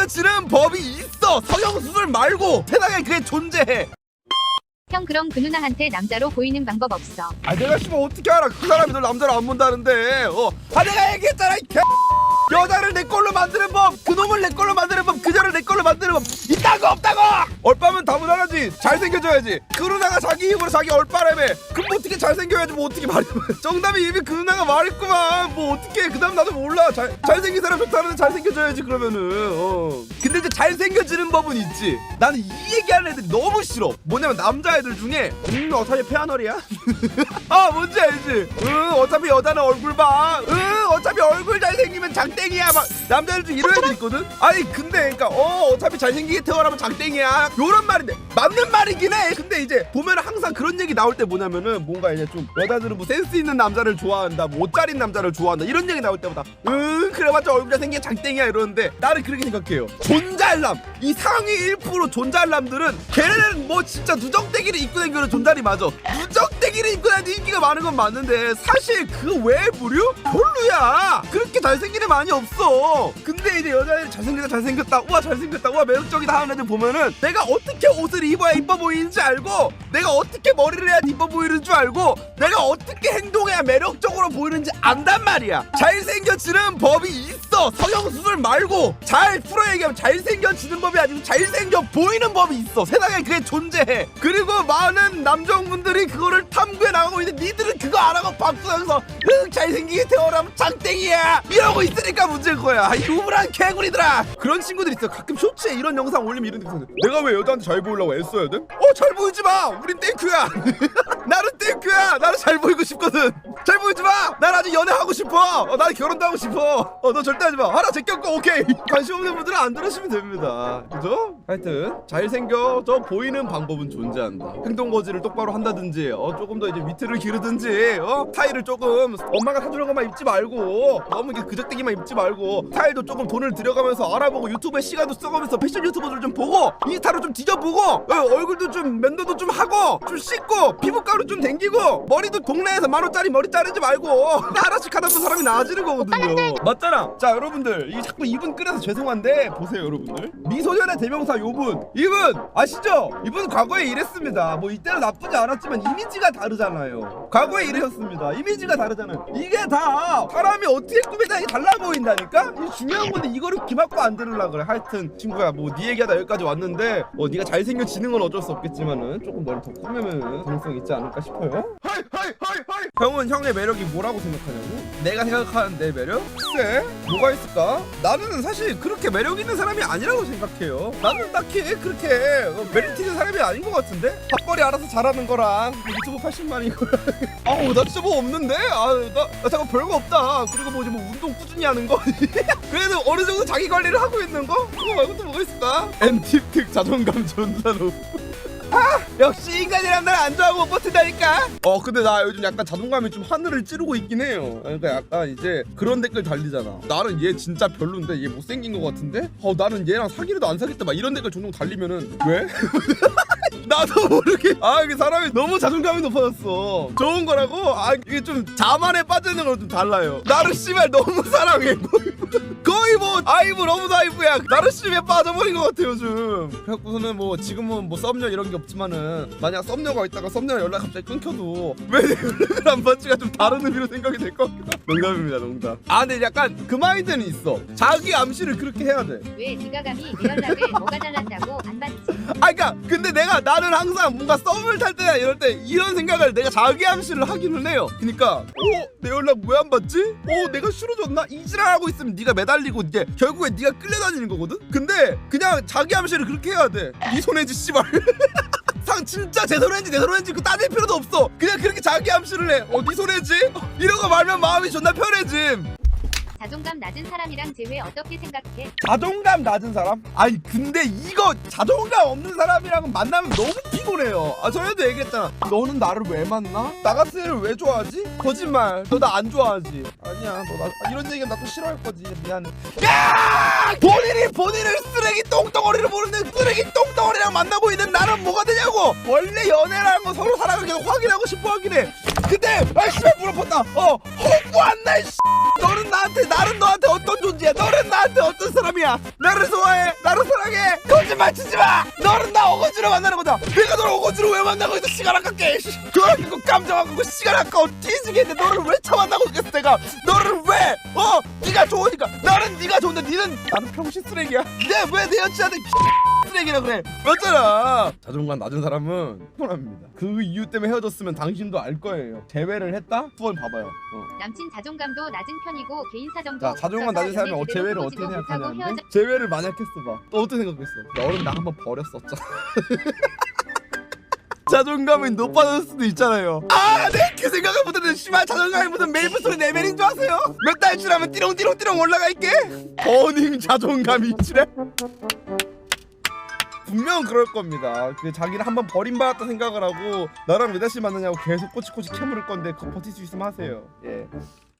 잘생겨지는 법이 있어. 성형수술 말고 세상에 그게 존재해. 형 그럼 그 누나한테 남자로 보이는 방법 없어. 아 내가 씨발 어떻게 알아? 그 사람이 널 남자로 안 본다는데. 어 아 내가 얘기했잖아 이 개. 여자를 내 걸로 만드는 법 그놈을 내 걸로 만드는 법 그녀를 내 걸로 만드는 법. 있다고 없다고 얼빠면 다문화라지. 잘생겨줘야지. 그 누나가 자기 입으로 자기 얼빠라며. 그럼 뭐 어떻게 잘생겨야지 뭐 어떻게 말해. 정답이 이미 그 누나가 말했구만. 뭐 어떻게 그 다음 나도 몰라. 잘, 잘생긴 사람 좋다는데 잘생겨줘야지 그러면은. 어. 근데 이제 잘생겨지는 법은 있지. 나는 이 얘기하는 애들이 너무 싫어. 뭐냐면 남자애들 중에 음 어차피 페아널이야? 아 뭔지 알지? 응 어차피 여자는 얼굴 봐. 응 어차피 얼굴 잘생기면 장땡이야. 막 남자들 중 이런 애들 있거든. 아니 근데 그러니까 어 어차피 잘생기게 태어나면 장땡이야. 요런 말인데 맞는 말이긴 해. 근데 이제 보면 항상 그런 얘기 나올 때 뭐냐면은 뭔가 이제 좀 여자들은 뭐 센스 있는 남자를 좋아한다. 뭐옷잘 입는 남자를 좋아한다. 이런 얘기 나올 때마다 응 그래봤자 얼굴 잘생긴 장땡이야 이러는데 나는 그렇게 생각해요. 존잘남 이 상위 1% 존잘남들은 걔네는 뭐 진짜 누정대기를 입고 다니는 존잘이 맞아. 누정 다니는 인기가 많은 건 맞는데 사실 그외 부류 별로야. 그렇게 잘생긴 애 많이 없어. 근데 이제 여자애들 잘생겼다 잘생겼다 우와 잘생겼다 우와 매력적이다 하는 애들 보면은 내가 어떻게 옷을 입어야 이뻐 보이는지 알고 내가 어떻게 머리를 해야 이뻐 보이는 줄 알고 내가 어떻게 행동해야 매력적으로 보이는지 안단 말이야. 잘생겨지는 법이 있어. 성형수술 말고 잘 풀어 얘기하면 잘생겨지는 법이 아니고 잘생겨 보이는 법이 있어. 세상에 그게 존재해. 그리고 많은 남성분들이 그거를 탐구해 나가고 있는데 니들은 그거 안 하고 박수하면서 응 잘생기게 태어나면 장땡이야 이러고 있으니까 문제인 거야. 이 우물한 개구리들아. 그런 친구들 있어. 가끔 쇼츠에 이런 영상 올리면 이런 데 내가 왜 여자한테 잘 보이려고 애써야 돼? 어 잘 보이지 마. 우린 땡큐야. 나는 땡큐야. 나는 잘 보이고 싶거든. 잘 보이지 마. 난 아직 연애하고 싶어. 어, 나는 결혼도 하고 싶어. 어, 너 절대 하지 마. 하나 제껴고 오케이. 관심 없는 분들은 안 들으시면 됩니다. 그죠? 하여튼 잘생겨져 보이는 방법은 존재한다. 행동 거지를 똑바로 한다든지, 어, 조금 더 이제 위트를 기르든지, 어, 스타일을 조금 엄마가 사주는 것만 입지 말고 너무 이게 그저대기만 입지 말고 스타일도 조금 돈을 들여가면서 알아보고 유튜브에 시간도 써가면서 패션 유튜버들 좀 보고 인스타로 좀 뒤져보고 어, 얼굴도 좀 면도도 좀 하고 좀 씻고 피부가루 좀 댕기고 머리도 동네에서 만 원짜리 머리 자르지 말고 하나씩 하다 보면 사람이 나아지는 거거든요. 맞잖아. 자 여러분들 이 자꾸 이분 끓여서 죄송한데 보세요 여러분들. 미소년의 대명사 요분. 이분 아시죠? 이분 과거에 이랬습니다. 뭐 이때는 나쁘지 않았지만 이미지가 다르잖아요. 과거에 이러셨습니다. 이미지가 다르잖아요. 이게 다 사람이 어떻게 꾸미다니 달라 보인다니까? 이 중요한 건데 이거를 기막고 안 들으려 그래. 하여튼 친구야 뭐 네 얘기하다 여기까지 왔는데 뭐 네가 잘생겨지는 건 어쩔 수 없겠지만은 조금 너를 더 꾸미면 가능성이 있지 않을까 싶어요 형은 형의 매력이 뭐라고 생각하냐고? 내가 생각하는 내 매력? 글쎄 뭐가 있을까? 나는 사실 그렇게 매력 있는 사람이 아니라고 생각해요 나는 딱히 그렇게 어, 메리트 있는 사람이 아닌 것 같은데 밥벌이 알아서 잘하는 거랑 유튜브 80만인 거랑 아우 나 진짜 뭐 없는데? 아나 나 잠깐 별거 없다 그리고 뭐지 뭐 운동 꾸준히 하는 거 그래도 어느 정도 자기 관리를 하고 있는 거? 그거 말고 또 뭐가 있을까? 엔팁특 자존감 전산업 아, 역시 인간이란 날안 좋아하고 못 버틴다니까. 어 근데 나 요즘 약간 자존감이 좀 하늘을 찌르고 있긴 해요. 그러니까 약간 이제 그런 댓글 달리잖아. 나는 얘 진짜 별론데 얘 못생긴 것 같은데? 어 나는 얘랑 사귀려도 안 사귀겠다 막 이런 댓글 종종 달리면은 왜? 나도 모르게. 아 이게 사람이 너무 자존감이 높아졌어. 좋은 거라고? 아 이게 좀 자만에 빠지는 거랑 좀 달라요. 나를 씨발 너무 사랑해. 거의 뭐 아이브 러브 아이브야. 나르심에 빠져버린 것 같아 요즘. 그래갖고서는 뭐 지금은 뭐 썸녀 이런 게 없지만은 만약 썸녀가 있다가 썸녀랑 연락 갑자기 끊겨도 왜 내 연락을 안 받지가 좀 다른 의미로 생각이 될 것 같기도 하고. 농담입니다 농담. 아 근데 약간 그 마인드는 있어. 자기 암시를 그렇게 해야 돼. 왜 네가 감히 내 연락을 뭐가 잘난다고 안 받지? 아 그니까 근데 내가 나는 항상 뭔가 썸을 탈 때나 이럴 때 이런 생각을 내가 자기 암시를 하기는 해요 그니까 어? 내 연락 왜 안 받지? 어? 내가 싫어졌나? 이 지랄하고 있으면 네가 매달리고 이제 결국에 네가 끌려다니는 거거든? 근데 그냥 자기 암시를 그렇게 해야 돼네 손해지 씨발 상 진짜 제 손해인지 내 손해인지 그 따질 필요도 없어 그냥 그렇게 자기 암시를 해 어? 네 손해지? 어, 이러고 말면 마음이 존나 편해짐 자존감 낮은 사람이랑 재회 어떻게 생각해? 자존감 낮은 사람? 아니 근데 이거 자존감 없는 사람이랑 만나면 너무 피곤해요 아 전에도 얘기했잖아 너는 나를 왜 만나? 나 같은 애를 왜 좋아하지? 거짓말 너 나 안 좋아하지 아니야. 너나 이런 얘기는 나또 싫어할 거지. 미안해 야! 본인이 본인을 쓰레기 똥덩어리로 보는데 쓰레기 똥덩어리랑 만나고 있는 나는 뭐가 되냐고! 원래 연애라는 건 서로 사랑을 계속 확인하고 싶어 하긴 해. 근데 아 씨발 물어봤다. 어이 씨. 너는 나한테 나는 너한테 어떤 존재야? 너는 나한테 어떤 사람이야? 나를 좋아해? 나를 사랑해? 거짓말 치지 마! 너는 나 어거지로 만나는 거다. 내가 너를 어거지로 왜 만나고 있어? 시간 아깝게 씨. 그거 감정 아깝고 시간 아까워. 뒤지겠는데 너를 왜 처만나고 있겠어 내가 너를 왜? 어? 네가 좋으니까. 나는 네가 좋은데 니는 나는 평신 쓰레기야. 내가 왜내 여친한테 쓰레기라 그래? 맞잖아. 자존감 낮은 사람은 피곤합니다. 그 이유 때문에 헤어졌으면 당신도 알 거예요. 재회를 했다? 후원 봐봐요. 어. 남친 자존감도 낮은 편이고 개인 사정도 자 자존감 낮은 사람이 어, 재회를 어떻게 생각하냐는데 재회를 만약 했어 봐 또 어떻게 생각했어? 너는 나 한번 버렸었잖아 자존감이 높아졌을 수도 있잖아요 아내그 생각을 못했는데 씨발 자존감이 무슨 메이플 소리 레벨인 줄 아세요? 몇 달 지나면 띠롱띠롱띠롱 올라가 있게 버닝 자존감이 지래 분명 그럴 겁니다. 그 자기를 한번 버림받았다 생각을 하고 나랑 왜 다시 만나냐고 계속 꼬치꼬치 캐물을 건데 그거 버틸 수 있으면 하세요. 예.